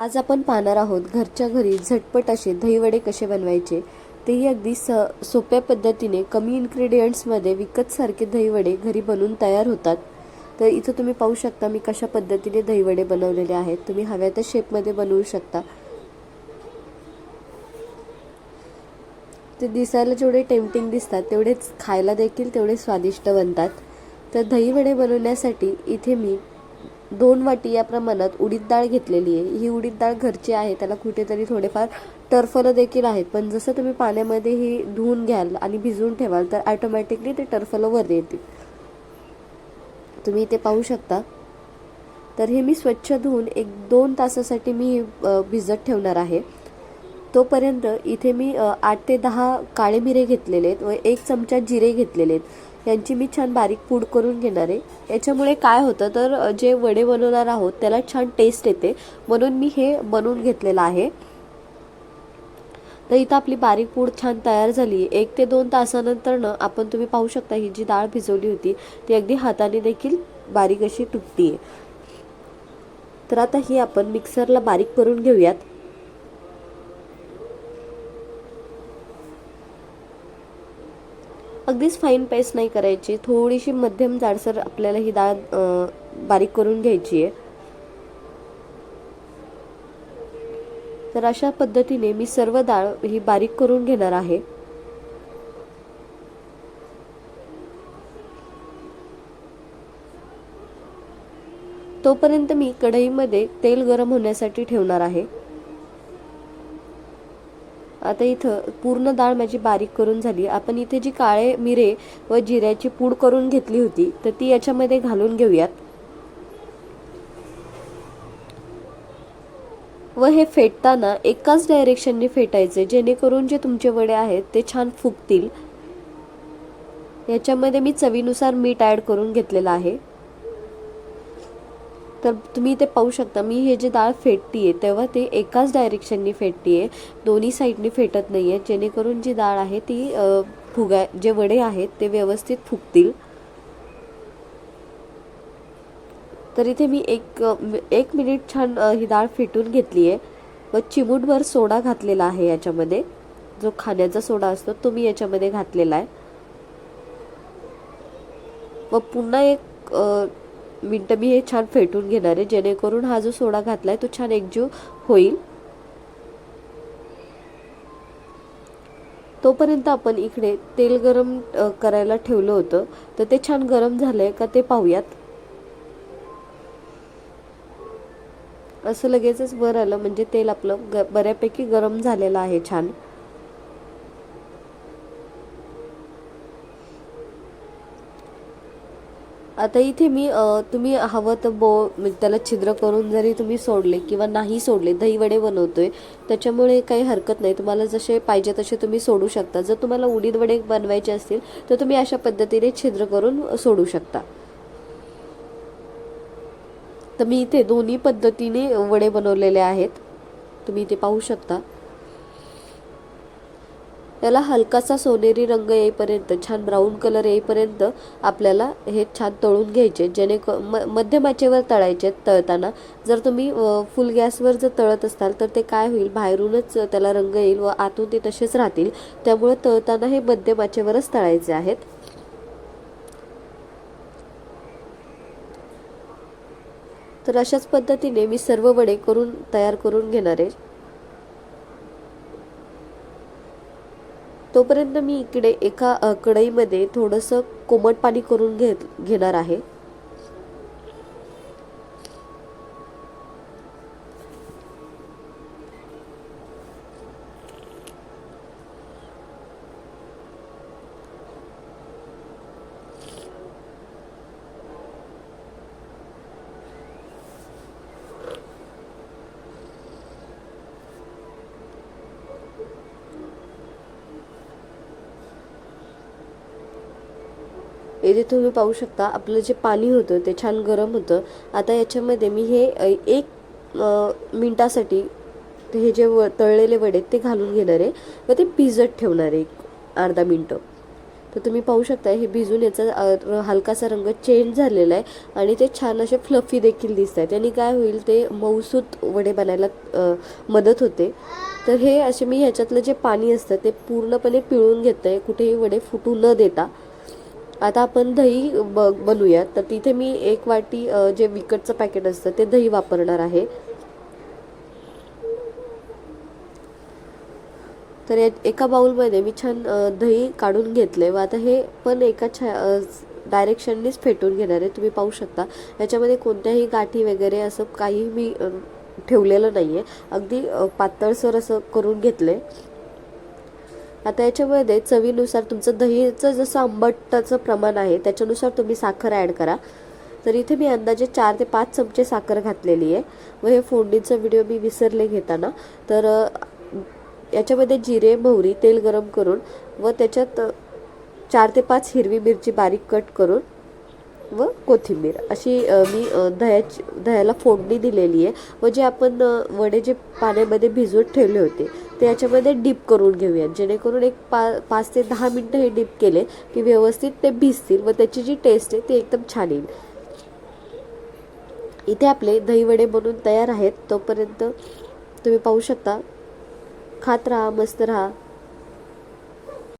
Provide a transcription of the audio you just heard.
आज आपण पाहणार आहोत घरच्या घरी झटपट असे दहीवडे कसे बनवायचे तेही अगदी स सोप्या पद्धतीने कमी इन्ग्रेडियंट्समध्ये विकतसारखे दहीवडे घरी बनवून तयार होतात. तर इथं तुम्ही पाहू शकता मी कशा पद्धतीने दहीवडे बनवलेले आहेत. तुम्ही हव्या त्या शेपमध्ये बनवू शकता. ते दिसायला जेवढे टेम्पटिंग दिसतात तेवढेच खायला देखील तेवढे स्वादिष्ट बनतात. तर दहीवडे बनवण्यासाठी इथे मी दोन वाटी या प्रमाणात उडीद डाळ घेतलेली आहे. ही उडीद डाळ घरची आहे त्याला कुठेतरी थोडेफार टरफलं देखील आहेत. पण जसं तुम्ही पाण्यामध्ये ही धुवून घ्याल आणि भिजवून ठेवाल तर ॲटोमॅटिकली ते टर्फलं वर येतील तुम्ही इथे पाहू शकता. तर हे मी स्वच्छ धुवून एक दोन तासासाठी मी भिजत ठेवणार आहे. तोपर्यंत इथे मी आठ ते दहा काळे मिरे घेतलेले आहेत व एक चमचा जिरे घेतलेले आहेत. यांची मी छान बारीक पूड करून घेणार आहे. याच्यामुळे काय होतं तर जे वडे बनवणार आहोत त्याला छान टेस्ट येते. म्हणून मी हे बनवून घेतलेलं आहे. तर इथं आपली बारीक पूड छान तयार झाली. एक ते दोन तासानंतरनं आपण तुम्ही पाहू शकता ही जी डाळ भिजवली होती ती अगदी हाताने देखील बारीक अशी तुटतीये. तर आता ही आपण मिक्सरला बारीक करून घेऊयात. अगदीच फाईन पेस्ट नाही करायची. थोडीशी मध्यम जाडसर आपल्याला ही डाळ बारीक करून घ्यायची आहे. तर अशा पद्धतीने मी सर्व डाळ ही बारीक करून घेणार आहे. तोपर्यंत मी कढईमध्ये तेल गरम होण्यासाठी ठेवणार आहे. आता इथं पूर्ण डाळ माझी बारीक करून झाली. आपण इथे जी काळे मिरे व जिऱ्याची पूड करून घेतली होती तर ती याच्यामध्ये घालून घेऊयात. व हे फेटताना एकाच डायरेक्शनने फेटायचे जेणेकरून जे तुमचे वडे आहेत ते छान फुगतील. याच्यामध्ये मी चवीनुसार मीठ ॲड करून घेतलेलं आहे. तर तुम्ही इथे पाहू शकता मी हे जे डाळ फेटतीये तेव्हा ते एकाच डायरेक्शननी फेटतीये दोन्ही साईडनी फेटत नाही आहे जेणेकरून जी डाळ आहे ती फुगा जे वडे आहेत ते व्यवस्थित फुगतील. तर इथे मी एक एक मिनिट छान ही डाळ फेटून घेतली आहे व चिमूटभर सोडा घातलेला आहे याच्यामध्ये. जो खाण्याचा सोडा असतो तो मी याच्यामध्ये घातलेला आहे. व पुन्हा एक मिनटं मी हे छान फेटून घेणार आहे. जेणेकरून हा जो सोडा घातलाय तो छान एकजीव होईल. तोपर्यंत आपण इकडे तेल गरम करायला ठेवलं होतं. तर ते छान गरम झालंय का ते पाहूयात. असं लगेचच वर आलं म्हणजे तेल आपलं ग बऱ्यापैकी गरम झालेलं आहे छान. आता इथे मी तुम्ही हवं तर बो त्याला छिद्र करून जरी तुम्ही सोडले किंवा नाही सोडले दही वडे बनवतोय त्याच्यामुळे काही हरकत नाही. तुम्हाला जसे पाहिजे तसे तुम्ही सोडू शकता. जर तुम्हाला उडीद वडे बनवायचे असतील तर तुम्ही अशा पद्धतीने छिद्र करून सोडू शकता. तर मी इथे दोन्ही पद्धतीने वडे बनवलेले आहेत. तुम्ही इथे पाहू शकता. याला हलकासा सोनेरी रंग येईपर्यंत छान ब्राऊन कलर येईपर्यंत आपल्याला हे छान तळून घ्यायचे. जेणे म मध्यमाचेवर तळायचे आहेत तळताना. जर तुम्ही फुल गॅसवर जर तळत असाल तर ते काय होईल? बाहेरूनच त्याला रंग येईल व आतून ते तसेच राहतील. त्यामुळे तळताना हे मध्यमाचेवरच तळायचे आहेत. तर अशाच पद्धतीने मी सर्व वडे करून तयार करून घेणार आहे. तोपर्यंत मी इकडे एका कढईमध्ये थोडंसं कोमट पाणी करून घे घेणार आहे. इथे तुम्ही पाहू शकता आपलं जे पाणी होतं ते छान गरम होतं. आता याच्यामध्ये मी हे एक मिनटासाठी हे जे व तळलेले वडे ते घालून घेणार आहे. व ते भिजत ठेवणार आहे एक अर्धा मिनटं. तर तुम्ही पाहू शकता हे भिजून याचा हलकासा रंग चेंज झालेला आहे आणि ते छान असे फ्लफी देखील दिसत आहेत. त्यांनी काय होईल ते मऊसूत वडे बनायला मदत होते. तर हे असे मी ह्याच्यातलं जे पाणी असतं ते पूर्णपणे पिळून घेतं आहे कुठेही वडे फुटू न देता. आता आपण दही ब बनवूयात. तर तिथे मी एक वाटी जे विकटचं पॅकेट असतं ते दही वापरणार आहे. तर या एका बाउलमध्ये मी छान दही काढून घेतले व आता हे पण एका छा डायरेक्शननीच फेटून घेणार आहे. तुम्ही पाहू शकता. याच्यामध्ये कोणत्याही गाठी वगैरे असं काही मी ठेवलेलं नाही आहे अगदी पातळसर असं करून घेतले आता याच्यामध्ये चवीनुसार तुमचं दहीचं जसं आंबटाचं प्रमाण आहे त्याच्यानुसार तुम्ही साखर ॲड करा. तर इथे मी अंदाजे चार ते पाच चमचे साखर घातलेली आहे. व हे फोडणीचा व्हिडिओ मी विसरले घेताना. तर याच्यामध्ये जिरे मोहरी तेल गरम करून व त्याच्यात चार ते पाच हिरवी मिरची बारीक कट करून व कोथिंबीर. अशी मी दह्याची दह्याला फोडणी दिलेली आहे व जे आपण वडे जे पाण्यामध्ये भिजवत ठेवले होते ते याच्यामध्ये डीप करून घेऊयात. जेणेकरून एक पा पाच ते दहा मिनटं हे डीप केले की व्यवस्थित ते भिजतील व त्याची जी टेस्ट आहे ती एकदम छान येईल. इथे आपले दहीवडे बनून तयार आहेत. तोपर्यंत तुम्ही पाहू शकता. खात राहा मस्त राहा.